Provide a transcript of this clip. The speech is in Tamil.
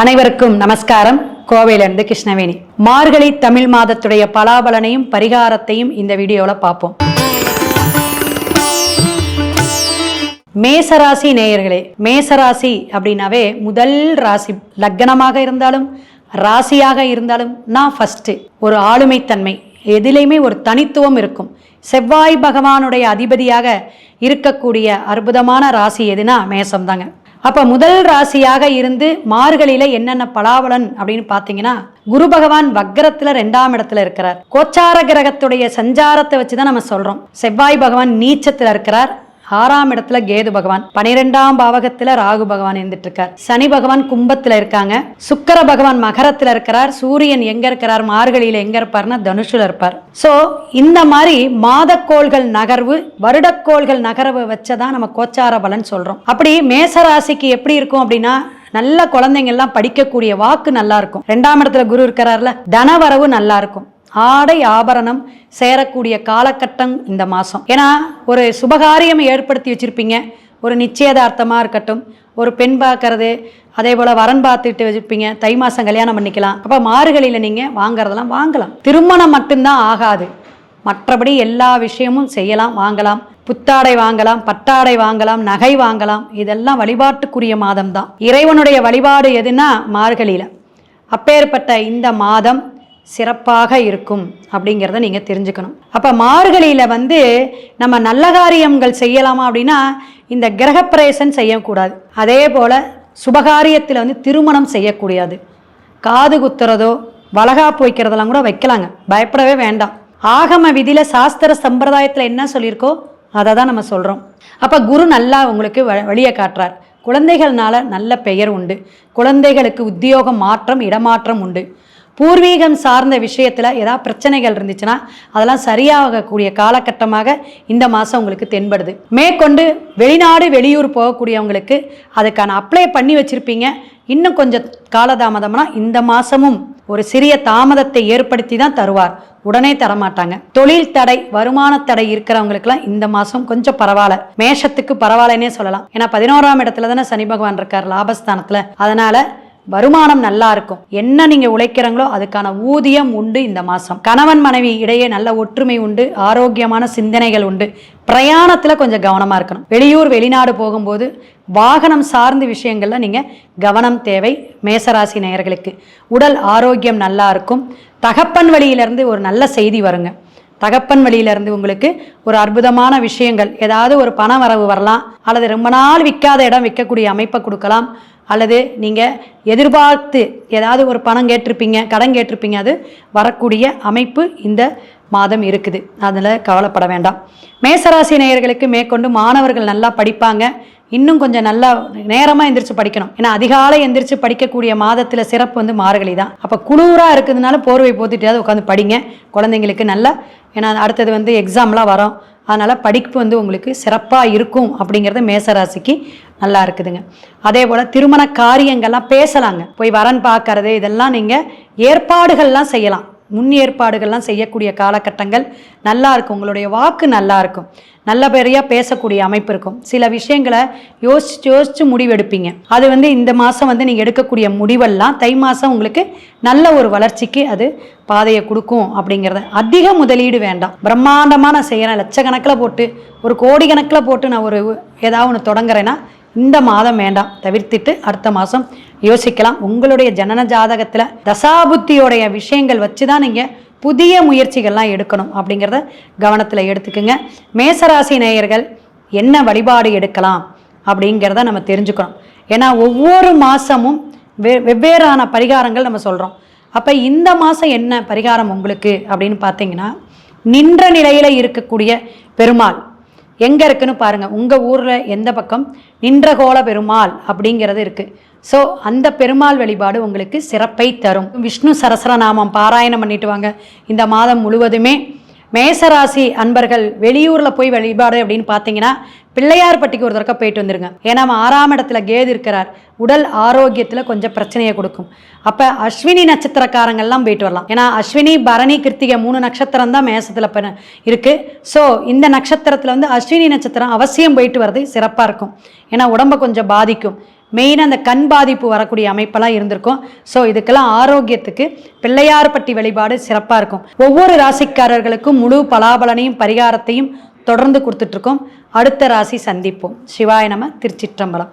அனைவருக்கும் நமஸ்காரம். கோவையிலிருந்து கிருஷ்ணவேணி. மார்கழி தமிழ் மாதத்துடைய பலாபலனையும் பரிகாரத்தையும் இந்த வீடியோவில் பார்ப்போம். மேசராசி நேயர்களே மேசராசி அப்படின்னாவே முதல் ராசி. லக்னமாக இருந்தாலும் ராசியாக இருந்தாலும் நான் ஃபஸ்ட்டு ஒரு ஆளுமைத்தன்மை. எதிலையுமே ஒரு தனித்துவம் இருக்கும். செவ்வாய் பகவானுடைய அதிபதியாக இருக்கக்கூடிய அற்புதமான ராசி எதுனா மேசம் தாங்க அப்ப முதல் ராசியாக இருந்து மார்கழியில என்னென்ன பலாபலன் அப்படின்னு பாத்தீங்கன்னா குரு பகவான் வக்கரத்துல ரெண்டாம் இடத்துல இருக்கிறார். கோச்சார கிரகத்துடைய சஞ்சாரத்தை வச்சுதான் நம்ம சொல்றோம். செவ்வாய் பகவான் நீச்சத்துல இருக்கிறார். ஆறாம் இடத்துல கேது பகவான் பனிரெண்டாம் பாவகத்துல ராகு பகவான் இருந்துட்டு இருக்கார் சனி பகவான் கும்பத்துல இருக்காங்க. சுக்கர பகவான் மகரத்துல இருக்கிறார். சூரியன் எங்க இருக்கிறார்? மார்கழியில எங்க இருப்பார்னா தனுஷுல இருப்பார். சோ இந்த மாதிரி மாதக்கோள்கள் நகர்வு வருடக்கோள்கள் நகர்வு வச்சதான் நம்ம கோச்சார பலன் சொல்றோம். அப்படி மேசராசிக்கு எப்படி இருக்கும் அப்படின்னா நல்ல குழந்தைங்க எல்லாம் படிக்கக்கூடிய வாக்கு நல்லா இருக்கும். ரெண்டாம் இடத்துல குரு இருக்கிறார்ல தனவரவு நல்லா இருக்கும். ஆடை ஆபரணம் சேரக்கூடிய காலகட்டம் இந்த மாதம் ஏன்னா ஒரு சுபகாரியம் ஏற்படுத்தி வச்சுருப்பீங்க. ஒரு நிச்சயதார்த்தமாக இருக்கட்டும் ஒரு பெண் பார்க்கறது அதே போல் வரன் பார்த்துட்டு வச்சுருப்பீங்க. தை மாதம் கல்யாணம் பண்ணிக்கலாம். அப்போ மார்கழியில் நீங்கள் வாங்குறதெல்லாம் வாங்கலாம். திருமணம் மட்டும்தான் ஆகாது. மற்றபடி எல்லா விஷயமும் செய்யலாம் வாங்கலாம். புத்தாடை வாங்கலாம் பட்டாடை வாங்கலாம் நகை வாங்கலாம். இதெல்லாம் வழிபாட்டுக்குரிய மாதம் தான் இறைவனுடைய வழிபாடு எதுனா மார்கழியில். அப்பேற்பட்ட இந்த மாதம் சிறப்பாக இருக்கும் அப்படிங்கிறத நீங்கள் தெரிஞ்சுக்கணும். அப்போ மார்கழியில் வந்து நம்ம நல்ல காரியங்கள் செய்யலாமா அப்படின்னா இந்த கிரகப்பிரவேசம் செய்யக்கூடாது. அதே போல் சுபகாரியத்தில் வந்து திருமணம் செய்யக்கூடாது காது குத்துறதோ வளகாப்பு வைக்கிறதெல்லாம் கூட வைக்கலாங்க. பயப்படவே வேண்டாம். ஆகம விதியில் சாஸ்திர சம்பிரதாயத்தில் என்ன சொல்லியிருக்கோ அதை தான் நம்ம சொல்கிறோம் அப்போ குரு நல்லா உங்களுக்கு வ வழியை காட்டுறார். குழந்தைகள்னால நல்ல பெயர் உண்டு. குழந்தைகளுக்கு உத்தியோகம் மாற்றம் இடமாற்றம் உண்டு. பூர்வீகம் சார்ந்த விஷயத்தில் ஏதாவது பிரச்சனைகள் இருந்துச்சுன்னா அதெல்லாம் சரியாகக்கூடிய காலகட்டமாக இந்த மாதம் உங்களுக்கு தென்படுது. மேற்கொண்டு வெளிநாடு வெளியூர் போகக்கூடியவங்களுக்கு அதுக்கான அப்ளை பண்ணி வச்சுருப்பீங்க. இன்னும் கொஞ்சம் காலதாமதம்னா இந்த மாதமும் ஒரு சிறிய தாமதத்தை ஏற்படுத்தி தான் தருவார். உடனே தரமாட்டாங்க. தொழில் தடை வருமான தடை இருக்கிறவங்களுக்குலாம் இந்த மாதம் கொஞ்சம் பரவாயில்ல. மேஷத்துக்கு பரவாயில்லன்னே சொல்லலாம். ஏன்னா பதினோராம் இடத்துல தானே சனி பகவான் இருக்கார் லாபஸ்தானத்தில். அதனால வருமானம் நல்லா இருக்கும். என்ன நீங்க உழைக்கிறாங்களோ அதுக்கான ஊதியம் உண்டு இந்த மாசம். கணவன் மனைவி இடையே நல்ல ஒற்றுமை உண்டு ஆரோக்கியமான சிந்தனைகள் உண்டு. பிரயாணத்துல கொஞ்சம் கவனமா இருக்கணும். வெளியூர் வெளிநாடு போகும்போது வாகனம் சார்ந்த விஷயங்கள்ல நீங்க கவனம் தேவை மேசராசி நேயர்களுக்கு. உடல் ஆரோக்கியம் நல்லா இருக்கும். தகப்பன் வழியிலிருந்து ஒரு நல்ல செய்தி வருங்க. தகப்பன் வழியிலிருந்து உங்களுக்கு ஒரு அற்புதமான விஷயங்கள் ஏதாவது ஒரு பண வரவு வரலாம் அல்லது ரொம்ப நாள் விற்காத இடம் விற்கக்கூடிய அமைப்பை கொடுக்கலாம். அல்லது நீங்கள் எதிர்பார்த்து ஏதாவது ஒரு பணம் கேட்டிருப்பீங்க கடன் கேட்டிருப்பீங்க அது வரக்கூடிய அமைப்பு இந்த மாதம் இருக்குது. அதில் கவலைப்பட வேண்டாம். மேசராசி நேயர்களுக்கு மேற்கொண்டு மாணவர்கள் நல்லா படிப்பாங்க. இன்னும் கொஞ்சம் நல்லா நேரமாக எந்திரிச்சு படிக்கணும். ஏன்னா அதிகாலை எந்திரிச்சு படிக்கக்கூடிய மாதத்தில் சிறப்பு வந்து மார்கழி தான். அப்போ குளூராக இருக்கிறதுனால போர்வை போத்திட்டாவது உட்காந்து படிங்க. குழந்தைங்களுக்கு நல்லா ஏன்னா அடுத்தது வந்து எக்ஸாம்லாம் வரும். அதனால் படிப்பு வந்து உங்களுக்கு சிறப்பாக இருக்கும் அப்படிங்கிறது மேசராசிக்கு நல்லா இருக்குதுங்க. அதே போல் திருமண காரியங்கள்லாம் பேசலாங்க. போய் வரன் பார்க்கறது இதெல்லாம் நீங்கள் ஏற்பாடுகள்லாம் செய்யலாம். முன் ஏற்பாடுகள்லாம் செய்யக்கூடிய காலகட்டங்கள் நல்லா இருக்கும். உங்களுடைய வாக்கு நல்லா இருக்கும். நல்லபடியாக பேசக்கூடிய அமைப்பு இருக்கும். சில விஷயங்களை யோசிச்சு யோசிச்சு முடிவெடுப்பீங்க. அது வந்து இந்த மாதம் வந்து நீங்கள் எடுக்கக்கூடிய முடிவெல்லாம் தை மாதம் உங்களுக்கு நல்ல ஒரு வளர்ச்சிக்கு அது பாதையை கொடுக்கும் அப்படிங்கிறத. அதிக முதலீடு வேண்டாம். பிரம்மாண்டமாக நான் செய்கிறேன் லட்சக்கணக்கில் போட்டு ஒரு கோடி கணக்கில் போட்டு நான் ஒரு ஏதாவது ஒன்று தொடங்குறேன்னா இந்த மாதம் வேண்டாம். தவிர்த்துட்டு அடுத்த மாதம் யோசிக்கலாம். உங்களுடைய ஜனன ஜாதகத்தில் தசாபுத்தியோடைய விஷயங்கள் வச்சு தான் நீங்கள் புதிய முயற்சிகள்லாம் எடுக்கணும் அப்படிங்கிறத கவனத்தில் எடுத்துக்கோங்க. மேசராசி நேயர்கள் என்ன வழிபாடு எடுக்கலாம் அப்படிங்கிறத நம்ம தெரிஞ்சுக்கணும். ஏன்னா ஒவ்வொரு மாதமும் வெ வெவ்வேறான பரிகாரங்கள் நம்ம சொல்கிறோம் அப்போ இந்த மாதம் என்ன பரிகாரம் உங்களுக்கு அப்படின்னு பார்த்தீங்கன்னா நின்ற நிலையில் இருக்கக்கூடிய பெருமாள். எங்கே இருக்குன்னு பாருங்கள் உங்கள் ஊரில் எந்த பக்கம்? நின்றகோல பெருமாள் அப்படிங்கிறது இருக்குது ஸோ அந்த பெருமாள் வழிபாடு உங்களுக்கு சிறப்பை தரும். விஷ்ணு சரசரநாமம் பாராயணம் பண்ணிட்டு வாங்க. இந்த மாதம் முழுவதுமே மேசராசி அன்பர்கள் வெளியூரில் போய் வழிபாடு அப்படின்னு பார்த்தீங்கன்னா பிள்ளையார்பட்டிக்கு ஒரு தடவை போயிட்டு வந்துருங்க. ஏன்னா நம்ம ஆறாம் இடத்துல கேது இருக்கிறார். உடல் ஆரோக்கியத்தில் கொஞ்சம் பிரச்சனையை கொடுக்கும். அப்போ அஸ்வினி நட்சத்திரக்காரங்கள்லாம் போயிட்டு வரலாம். ஏன்னா அஸ்வினி பரணி கிருத்திகை மூணு நட்சத்திரம் தான் மேசத்தில் இப்போ இருக்குது ஸோ இந்த நட்சத்திரத்தில் வந்து அஸ்வினி நட்சத்திரம் அவசியம் போயிட்டு வர்றது சிறப்பாக இருக்கும். ஏன்னா உடம்பை கொஞ்சம் பாதிக்கும். மெயினாக அந்த கண் பாதிப்பு வரக்கூடிய அமைப்பெல்லாம் இருந்திருக்கும். ஸோ இதுக்கெல்லாம் ஆரோக்கியத்துக்கு பிள்ளையார்பட்டி வழிபாடு சிறப்பாக இருக்கும். ஒவ்வொரு ராசிக்காரர்களுக்கும் முழு பலாபலனையும் பரிகாரத்தையும் தொடர்ந்து கொடுத்துட்ருக்கோம் அடுத்த ராசி சந்திப்போம். சிவாய நம திருச்சிற்றம்பலம்.